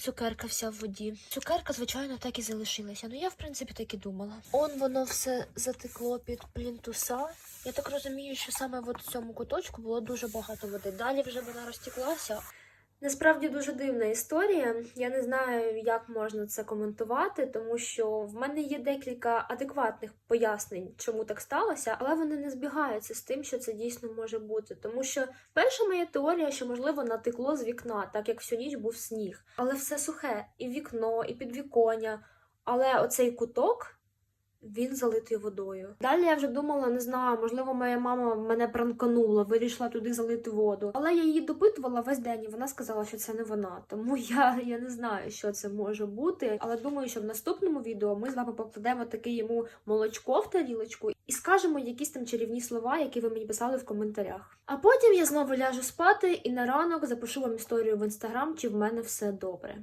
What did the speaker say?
Цукерка вся в воді. Цукерка, звичайно, так і залишилася. Ну я, в принципі, так і думала. Он воно все затекло під плінтуса. Я так розумію, що саме в цьому куточку було дуже багато води. Далі вже вона розтеклася. Насправді дуже дивна історія. Я не знаю, як можна це коментувати, тому що в мене є декілька адекватних пояснень, чому так сталося, але вони не збігаються з тим, що це дійсно може бути. Тому що перша моя теорія, що можливо натекло з вікна, так як всю ніч був сніг, але все сухе, і вікно, і підвіконня. Але оцей куток. Він залитий водою. Далі я вже думала, не знаю, можливо, моя мама мене пранканула, вирішила туди залити воду. Але я її допитувала весь день, і вона сказала, що це не вона. Тому я, я не знаю, що це може бути. Але думаю, що в наступному відео ми з вами покладемо таке йому молочко в тарілочку і скажемо якісь там чарівні слова, які ви мені писали в коментарях. А потім я знову ляжу спати і на ранок запишу вам історію в інстаграм, чи в мене все добре.